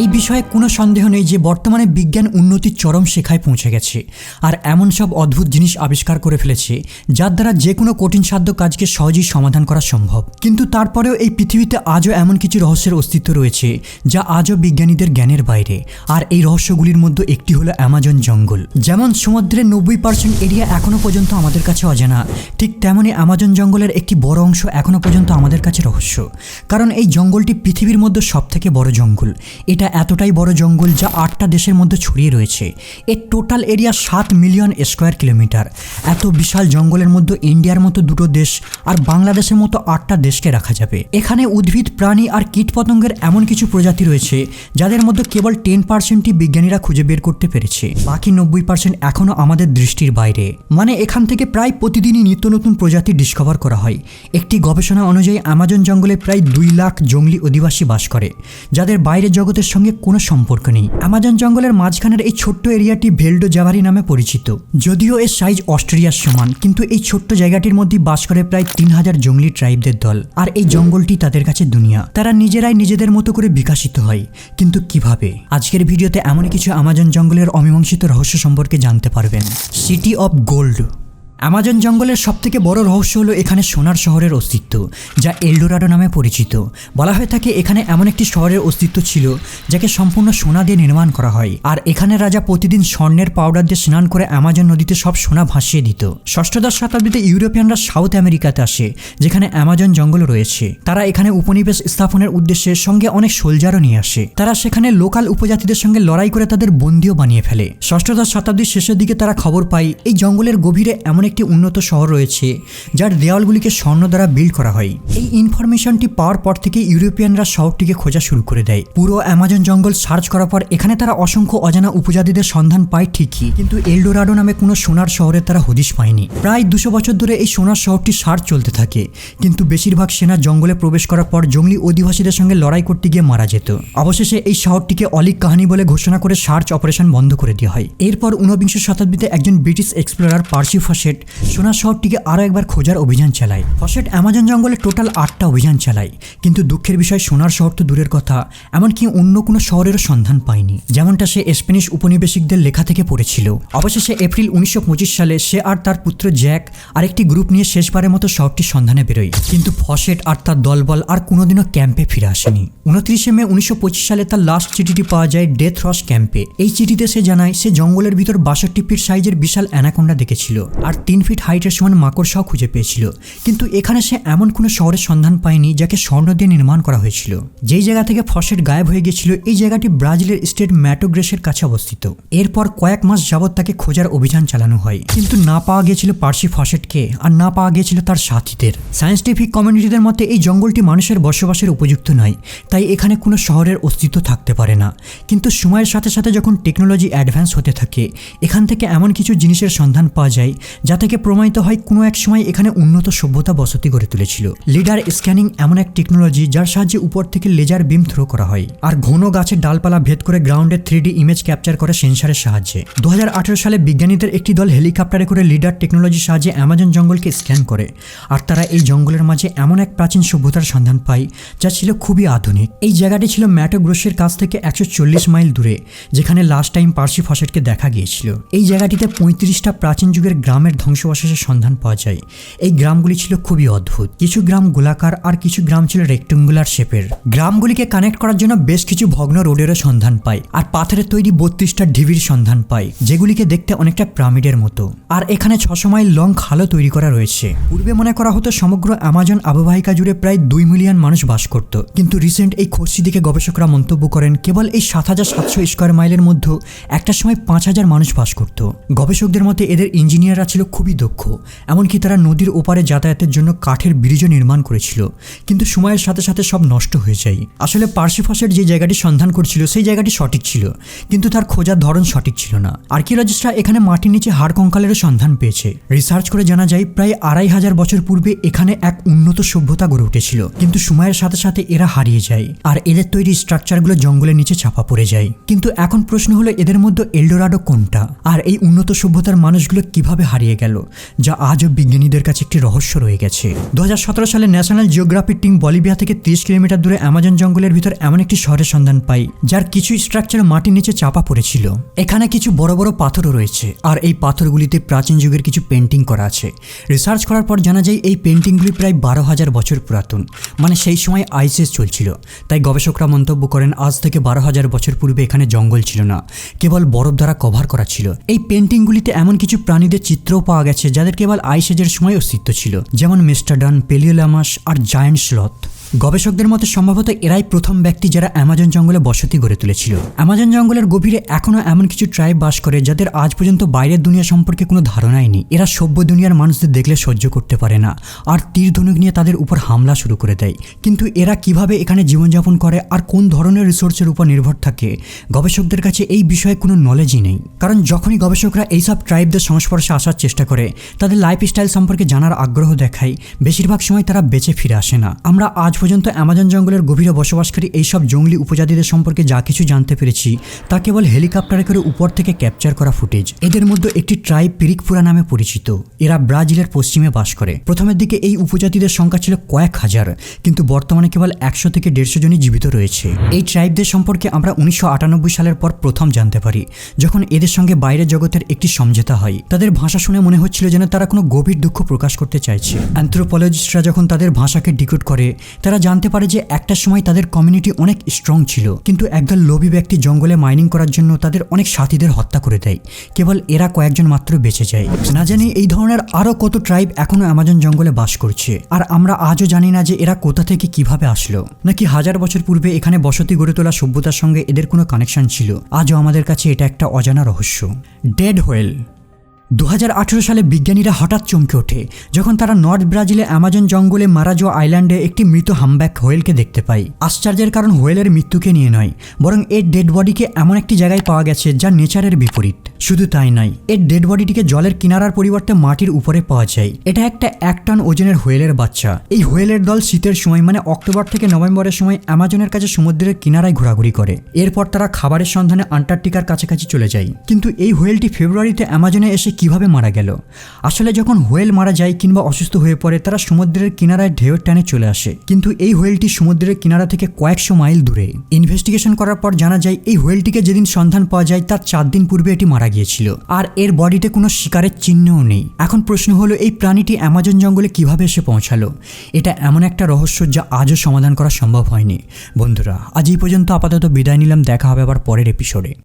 এই বিষয়ে কোনো সন্দেহ নেই যে বর্তমানে বিজ্ঞান উন্নতির চরম শেখায় পৌঁছে গেছে। আর এমন সব অদ্ভুত জিনিস আবিষ্কার করে ফেলেছে, যার দ্বারা যে কোনো কঠিন সাধ্য কাজকে সহজেই সমাধান করা সম্ভব। কিন্তু তারপরেও এই পৃথিবীতে আজও এমন কিছু রহস্যের অস্তিত্ব রয়েছে, যা আজও বিজ্ঞানীদের জ্ঞানের বাইরে। আর এই রহস্যগুলির মধ্যে একটি হলো অ্যামাজন জঙ্গল। যেমন সমুদ্রের নব্বই পার্সেন্ট এরিয়া এখনও পর্যন্ত আমাদের কাছে অজানা, ঠিক তেমনই অ্যামাজন জঙ্গলের একটি বড় অংশ এখনও পর্যন্ত আমাদের কাছে রহস্য। কারণ এই জঙ্গলটি পৃথিবীর মধ্যে সবথেকে বড় জঙ্গল। এটা এতটাই বড় জঙ্গল যা আটটা দেশের মধ্যে ছড়িয়ে রয়েছে। এর টোটাল এরিয়া সাত মিলিয়ন স্কোয়ার কিলোমিটার এত বিশাল জঙ্গলের মধ্যে ইন্ডিয়ার মতো দুটো দেশ আর বাংলাদেশের মতো আটটা দেশকে রাখা যাবে। এখানে উদ্ভিদ, প্রাণী আর কীটপতঙ্গের এমন কিছু প্রজাতি রয়েছে যাদের মধ্যে কেবল টেন পার্সেন্টই বিজ্ঞানীরা খুঁজে বের করতে পেরেছে। বাকি নব্বই পার্সেন্ট এখনও আমাদের দৃষ্টির বাইরে। মানে এখান থেকে প্রায় প্রতিদিনই নিত্য নতুন প্রজাতি ডিসকভার করা হয়। একটি গবেষণা অনুযায়ী অ্যামাজন জঙ্গলে প্রায় দুই লাখ জঙ্গলি অধিবাসী বাস করে, যাদের বাইরের জগতের সঙ্গে কোনো সম্পর্ক নেই। অ্যামাজন জঙ্গলের মাঝখানের এই ছোট্ট এরিয়াটি ভেল্ডো জাভারি নামে পরিচিত। যদিও এর সাইজ অস্ট্রেলিয়ার সমান, কিন্তু এই ছোট্ট জায়গাটির মধ্যে বাস করে প্রায় তিন হাজার জঙ্গলি ট্রাইবদের দল। আর এই জঙ্গলটি তাদের কাছে দুনিয়া। তারা নিজেরাই নিজেদের মতো করে বিকাশিত হয়। কিন্তু কীভাবে? আজকের ভিডিওতে এমন কিছু অ্যামাজন জঙ্গলের অমীমাংসিত রহস্য সম্পর্কে জানতে পারবেন। City of gold. অ্যামাজন জঙ্গলের সবথেকে বড় রহস্য হলো এখানে সোনার শহরের অস্তিত্ব, যা এলডোরাডো নামে পরিচিত। বলা হয়ে থাকে এখানে এমন একটি শহরের অস্তিত্ব ছিল, যাকে সম্পূর্ণ সোনা দিয়ে নির্মাণ করা হয়। আর এখানে রাজা প্রতিদিন স্বর্ণের পাউডার দিয়ে স্নান করে অ্যামাজন নদীতে সব সোনা ভাসিয়ে দিত। ষষ্ঠদশ শতাব্দীতে ইউরোপিয়ানরা সাউথ আমেরিকাতে আসে, যেখানে অ্যামাজন জঙ্গল রয়েছে। তারা এখানে উপনিবেশ স্থাপনের উদ্দেশ্যে সঙ্গে অনেক সোলজারও নিয়ে আসে। তারা সেখানে লোকাল উপজাতিদের সঙ্গে লড়াই করে তাদের বন্দিও বানিয়ে ফেলে। ষষ্ঠদশ শতাব্দীর শেষের দিকে তারা খবর পায়, এই জঙ্গলের গভীরে এমন একটি উন্নত শহর রয়েছে, যার দেওয়ালগুলিকে স্বর্ণ দ্বারা বিল্ড করা হয়। এই ইনফরমেশনটি পাওয়ার পর থেকে ইউরোপিয়ানরা শহরটিকে খোঁজা শুরু করে দেয়। পুরো অ্যামাজন জঙ্গল সার্চ করার পর এখানে তারা অসংখ্য অজানা উপজাতিদের সন্ধান পায় ঠিকই, কিন্তু এলডোরাডো নামে কোনো সোনার শহরে তারা হদিশ পায়নি। প্রায় দুশো বছর ধরে এই সোনার শহরটি সার্চ চলতে থাকে, কিন্তু বেশিরভাগ সেনা জঙ্গলে প্রবেশ করার পর জঙ্গলি অধিবাসীদের সঙ্গে লড়াই করতে গিয়ে মারা যেত। অবশেষে এই শহরটিকে অলিক কাহিনী বলে ঘোষণা করে সার্চ অপারেশন বন্ধ করে দেওয়া হয়। এরপর ঊনবিংশ শতাব্দীতে একজন ব্রিটিশ এক্সপ্লোরার পার্সি ফসেট সোনার শহরটিকে আরও একবার খোঁজার অভিযান চালায়। ফসেট অ্যামাজন জঙ্গলে টোটাল আটটা অভিযান চালায়। কিন্তু দুঃখের বিষয়, সোনার শহর তো দূরের কথা। এমনকি অন্য কোনো শহরেরও সন্ধান পায়নি। যেমনটা সে স্প্যানিশ উপনিবেশিকদের লেখা থেকে পড়েছিল। অবশেষে এপ্রিল উনিশশো পঁচিশ সালে সে আর তার পুত্র জ্যাক আরেকটি গ্রুপ নিয়ে শেষবারের মতো শহরটির সন্ধানে বেরোয়। কিন্তু ফসেট আর তার দলবল আর কোনোদিনও ক্যাম্পে ফিরে আসেনি। উনত্রিশে মে উনিশশো পঁচিশ সালে তার লাস্ট চিঠিটি পাওয়া যায় ডেথ রস ক্যাম্পে। এই চিঠিতে সে জানায়, সে জঙ্গলের ভিতর বাষট্টি ফিট সাইজের বিশাল অ্যানাকোন্ডা দেখেছিল। আর তিন ফিট হাইটের সমান মাকড়সাও খুঁজে পেয়েছিল। কিন্তু এখানে সে এমন কোনো শহরের সন্ধান পায়নি যাকে স্বর্ণ দিয়ে নির্মাণ করা হয়েছিল। যেই জায়গা থেকে ফসেট গায়েব হয়ে গিয়েছিল, এই জায়গাটি ব্রাজিলের স্টেট ম্যাটোগ্রেসের কাছে অবস্থিত। এরপর কয়েক মাস যাবৎ তাকে খোঁজার অভিযান চালানো হয়। কিন্তু না পাওয়া গিয়েছিল পার্সি ফসেটকে, আর না পাওয়া গিয়েছিল তার সাথীদের। সায়েন্টিফিক কমিউনিটিদের মতে, এই জঙ্গলটি মানুষের বসবাসের উপযুক্ত নয়, তাই এখানে কোনো শহরের অস্তিত্ব থাকতে পারে না। কিন্তু সময়ের সাথে সাথে যখন টেকনোলজি অ্যাডভান্স হতে থাকে, এখান থেকে এমন কিছু জিনিসের সন্ধান পাওয়া যায়, যা থেকে প্রমাণিত হয় কোনো এক সময় এখানে উন্নত সভ্যতা বসতি গড়ে তুলেছিল। লিডার স্ক্যানিং এমন এক টেকনোলজি যার সাহায্যে উপর থেকে লেজার বিম থ্রো করা হয়। আর ঘন গাছের ডালপালা ভেদ করে গ্রাউন্ডের থ্রি ইমেজ ক্যাপচার করে সেন্সারের সাহায্যে। দু হাজার আঠারো সালে বিজ্ঞানীদের একটি দল হেলিকপ্টারে করে লিডার টেকনোলজির সাহায্যে অ্যামাজন জঙ্গলকে স্ক্যান করে। আর তারা এই জঙ্গলের মাঝে এমন এক প্রাচীন সভ্যতার সন্ধান পায়, যা ছিল খুবই আধুনিক। এই জায়গাটি ছিল ম্যাটোগ্রোসের কাছ থেকে একশো চল্লিশ মাইল দূরে, যেখানে লাস্ট টাইম পার্সি ফসেটকে দেখা গিয়েছিল। এই জায়গাটিতে পঁয়ত্রিশটা প্রাচীন যুগের গ্রামের ধ্বংসাবশেষের সন্ধান পাওয়া যায়। এই গ্রামগুলি ছিল খুবই অদ্ভুত। কিছু গ্রাম গোলাকার আর কিছু গ্রাম ছিল রেক্টেঙ্গুলার শেপের গ্রামগুলিকে কানেক্ট করার জন্য বেশ কিছু ভগ্ন রোডেরও সন্ধান পায় আর পাথরের তৈরি বত্রিশটা ঢিবির সন্ধান পায়, যেগুলিকে দেখতে অনেকটা পিরামিডের মতো। আর এখানে ছশো মাইল লং খালও তৈরি করা রয়েছে। পূর্বে মনে করা হতো সমগ্র অ্যামাজন আবহায়িকা জুড়ে প্রায় দুই মিলিয়ন মানুষ বাস করত। কিন্তু রিসেন্ট এই খোঁজটি দিকে গবেষকরা মন্তব্য করেন, কেবল এই সাত হাজার সাতশো স্কোয়ার মাইলের মধ্যে একটা সময় পাঁচ হাজার মানুষ বাস করত। গবেষকদের মতে এদের ইঞ্জিনিয়াররা ছিল খুবই দক্ষ, এমনকি তারা নদীর ওপারে যাতায়াতের জন্য কাঠের ব্রিজও নির্মাণ করেছিল। কিন্তু সময়ের সাথে সাথে সব নষ্ট হয়ে যায়। আসলে পার্সিফসের যে জায়গাটি সন্ধান করছিল, সেই জায়গাটি সঠিক ছিল, কিন্তু তার খোঁজার ধরন সঠিক ছিল না। আর্কিওলজিস্টরা এখানে মাটির নিচে হাড় কঙ্কালেরও সন্ধান পেয়েছে। রিসার্চ করে জানা যায়, প্রায় আড়াই হাজার বছর পূর্বে এখানে এক উন্নত সভ্যতা গড়ে উঠেছিল, কিন্তু সময়ের সাথে সাথে এরা হারিয়ে যায়, আর এদের তৈরি স্ট্রাকচারগুলো জঙ্গলের নিচে চাপা পড়ে যায়। কিন্তু এখন প্রশ্ন হলো, এদের মধ্যে এলডোরাডো কোনটা? আর এই উন্নত সভ্যতার মানুষগুলো কীভাবে হারিয়ে গেল, যা আজও বিজ্ঞানীদের কাছে একটি রহস্য রয়ে গেছে। দু হাজার সতেরো সালে ন্যাশনাল জিওগ্রাফির টিম বলিভিয়া থেকে তিরিশ কিলোমিটার দূরে অ্যামাজন জঙ্গলের ভিতর এমন একটি শহরের সন্ধান পাই, যার কিছু স্ট্রাকচার মাটির নিচে চাপা পড়েছিল। এখানে কিছু বড় বড় পাথরও রয়েছে, আর এই পাথরগুলিতে প্রাচীন যুগের কিছু পেন্টিং করা আছে। রিসার্চ করার পর জানা যায়, এই পেন্টিংগুলি প্রায় বারো হাজার বছর পুরাতন মানে সেই সময় আইসিএস চলছিল। তাই গবেষকরা মন্তব্য করেন, আজ থেকে বারো হাজার বছর পূর্বে এখানে জঙ্গল ছিল না, কেবল বরফ দ্বারা কভার করা ছিল। এই পেন্টিংগুলিতে এমন কিছু প্রাণীদের চিত্রও পাওয়া গেছে যাদের কেবল আইসেজের সময় অস্তিত্ব ছিল যেমন মিস্টারডান পেলিওলামাস আর জায়েন্ট স্লথ গবেষকদের মতে সম্ভবত এরাই প্রথম ব্যক্তি যারা অ্যামাজন জঙ্গলে বসতি গড়ে তুলেছিল। অ্যামাজন জঙ্গলের গভীরে এখনও এমন কিছু ট্রাইব বাস করে যাদের আজ পর্যন্ত বাইরের দুনিয়া সম্পর্কে কোনো ধারণাই নেই। এরা সভ্য দুনিয়ার মানুষদের দেখলে সহ্য করতে পারে না আর তীর ধনুক নিয়ে তাদের উপর হামলা শুরু করে দেয়। কিন্তু এরা কীভাবে এখানে জীবনযাপন করে আর কোন ধরনের রিসোর্সের উপর নির্ভর থাকে, গবেষকদের কাছে এই বিষয়ে কোনো নলেজই নেই। কারণ যখনই গবেষকরা এইসব ট্রাইবদের সংস্পর্শে আসার চেষ্টা করে, তাদের লাইফস্টাইল সম্পর্কে জানার আগ্রহ দেখায়, বেশিরভাগ সময় তারা বেঁচে ফিরে আসে না। আমরা আজ পর্যন্ত অ্যামাজন জঙ্গলের গভীরে বসবাসকারী এইসব জঙ্গলি উপজাতিদের সম্পর্কে যা কিছু জানতে পেরেছি, তা কেবল হেলিকপ্টারে করে উপর থেকে ক্যাপচার করা ফুটেজ। এদের মধ্যে একটি ট্রাইব পিরিকপুরা নামে পরিচিত। এরা ব্রাজিলের পশ্চিমে বাস করে। প্রথমের দিকে এই উপজাতিদের সংখ্যা ছিল কয়েক হাজার, কিন্তু বর্তমানে কেবল একশো থেকে দেড়শো জনই জীবিত রয়েছে। এই ট্রাইবদের সম্পর্কে আমরা উনিশশো আটানব্বই সালের পর প্রথম জানতে পারি, যখন এদের সঙ্গে বাইরের জগতের একটি সমঝোতা হয়। তাদের ভাষা শুনে মনে হচ্ছিল যেন তারা কোনো গভীর দুঃখ প্রকাশ করতে চাইছে। অ্যান্থ্রোপোলজিস্টরা যখন তাদের ভাষাকে ডিকোড করে তারা জানতে পারে যে একটা সময় তাদের কমিউনিটি অনেক স্ট্রং ছিল। কিন্তু একদল লোভী ব্যক্তি জঙ্গলে মাইনিং করার জন্য তাদের অনেক সাথীদের হত্যা করে দেয়। কেবল এরা কয়েকজন মাত্র বেঁচে যায়। না জানি এই ধরনের আরও কত ট্রাইব এখনও অ্যামাজন জঙ্গলে বাস করছে। আর আমরা আজও জানি না যে এরা কোথা থেকে কীভাবে আসলো। নাকি হাজার বছর পূর্বে এখানে বসতি গড়ে তোলা সভ্যতার সঙ্গে এদের কোনো কানেকশন ছিল? আজও আমাদের কাছে এটা একটা অজানা রহস্য। ডেড হোয়েল দু হাজার আঠেরো সালে বিজ্ঞানীরা হঠাৎ চমকে ওঠে, যখন তারা নর্থ ব্রাজিলে অ্যামাজন জঙ্গলে মারাজো আইল্যান্ডে একটি মৃত হামব্যাক হোয়েলকে দেখতে পায়। আশ্চর্যের কারণ হোয়েলের মৃত্যুকে নিয়ে নয়, বরং এর ডেড বডিকে এমন একটি জায়গায় পাওয়া গেছে যা নেচারের বিপরীত। শুধু তাই নয়, এর ডেড বডিটিকে জলের কিনারার পরিবর্তে মাটির উপরে পাওয়া যায়। এটা একটা এক টন ওজনের হোয়েলের বাচ্চা। এই হোয়েলের দল শীতের সময় মানে অক্টোবর থেকে নভেম্বরের সময় অ্যামাজনের কাছে সমুদ্রের কিনারায় ঘোরাঘুরি করে। এরপর তারা খাবারের সন্ধানে আন্টার্কটিকার কাছাকাছি চলে যায়। কিন্তু এই হোয়েলটি ফেব্রুয়ারিতে অ্যামাজনে এসে কীভাবে মারা গেল? আসলে যখন হোয়েল মারা যায় কিংবা অসুস্থ হয়ে পড়ে, তারা সমুদ্রের কিনারায় ঢেউয়ের টানে চলে আসে। কিন্তু এই হোয়েলটি সমুদ্রের কিনারা থেকে কয়েকশো মাইল দূরে। ইনভেস্টিগেশন করার পর জানা যায়, এই হোয়েলটিকে যেদিন সন্ধান পাওয়া যায়, তার চার দিন পূর্বে এটি মারা গিয়েছিল আর এর বডিতে কোনো শিকারের চিহ্নও নেই। এখন প্রশ্ন হলো, এই প্রাণীটি অ্যামাজন জঙ্গলে কীভাবে এসে পৌঁছালো? এটা এমন একটা রহস্য যা আজও সমাধান করা সম্ভব হয়নি। বন্ধুরা, আজ এই পর্যন্ত আপাতত বিদায় নিলাম। দেখা হবে আবার পরের এপিসোডে